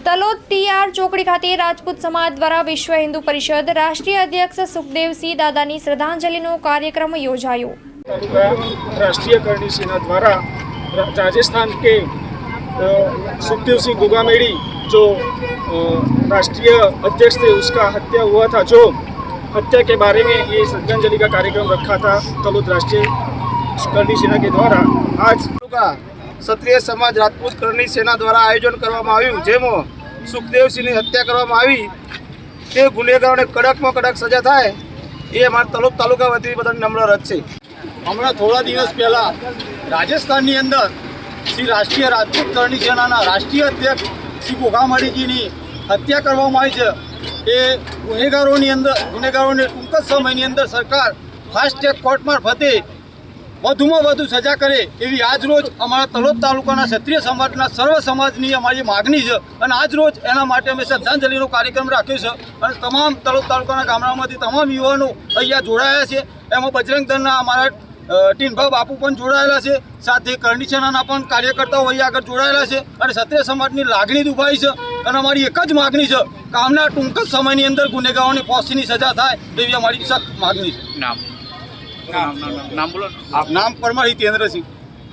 Talod TR ચોકડી ખાતે રાજપૂત સમાજ દ્વારા વિશ્વ હિન્દુ પરિષદ રાષ્ટ્રીય અધ્યક્ષ સુખદેવસિંહ દાદાની શ્રદ્ધાંજલિનો કાર્યક્રમ યોજાયો तालुका राष्ट्रीय करणी सेना द्वारा रा- राजस्थान के अ, सुखदेव सिंह गोगामेड़ी जो अ, राष्ट्रीय अध्यक्ष थे उसका हत्या हुआ था जो हत्या के बारे में ये श्रद्धांजलि का कार्यक्रम रखा था तलोद राष्ट्रीय करणी सेना के द्वारा आज તાલુકા ક્ષત્રિય સમાજ રાજપૂત કરણી સેના દ્વારા આયોજન કરવામાં આવ્યું. જેમાં સુખદેવસિંહની હત્યા કરવામાં આવી. તે ગુનેગારોને કડકમાં કડક સજા થાય. એ અમારા તલોદ તાલુકા વતી બધાની નમ્ર રથ છે. હમણાં થોડા દિવસ પહેલાં રાજસ્થાનની અંદર શ્રી રાષ્ટ્રીય રાજપૂત કરણી સેનાના રાષ્ટ્રીય અધ્યક્ષ શ્રી ગોગામાડીજીની હત્યા કરવામાં આવી છે. એ ગુનેગારોની અંદર, ગુનેગારોને ટૂંક જ સમયની અંદર સરકાર ફાસ્ટ ટ્રેક કોર્ટમાં મારફતે વધુમાં વધુ સજા કરે એવી આજ રોજ અમારા તલોદ તાલુકાના ક્ષત્રિય સમાજના સર્વ સમાજની અમારી માગણી છે. અને આજ રોજ એના માટે અમે શ્રદ્ધાંજલિનો કાર્યક્રમ રાખ્યો છે. અને તમામ તલોદ તાલુકાના ગામડામાંથી તમામ યુવાનો અહીંયા જોડાયા છે. એમાં બજરંગ દળના અમારા ટીનભા બાપુ પણ જોડાયેલા છે. સાથે કરણી સેનાના પણ કાર્યકર્તાઓ અહીંયા આગળ જોડાયેલા છે. અને ક્ષત્રિય સમાજની લાગણી દુભાઈ છે. અને અમારી એક જ માગણી છે કે આવનાર ટૂંક જ સમયની અંદર ગુનેગારોની ફોસીની સજા થાય એવી અમારી સખ્ત માગણી છે. નામ. નામ બોલો નામ પરમાર હિતેન્દ્રસિંહ.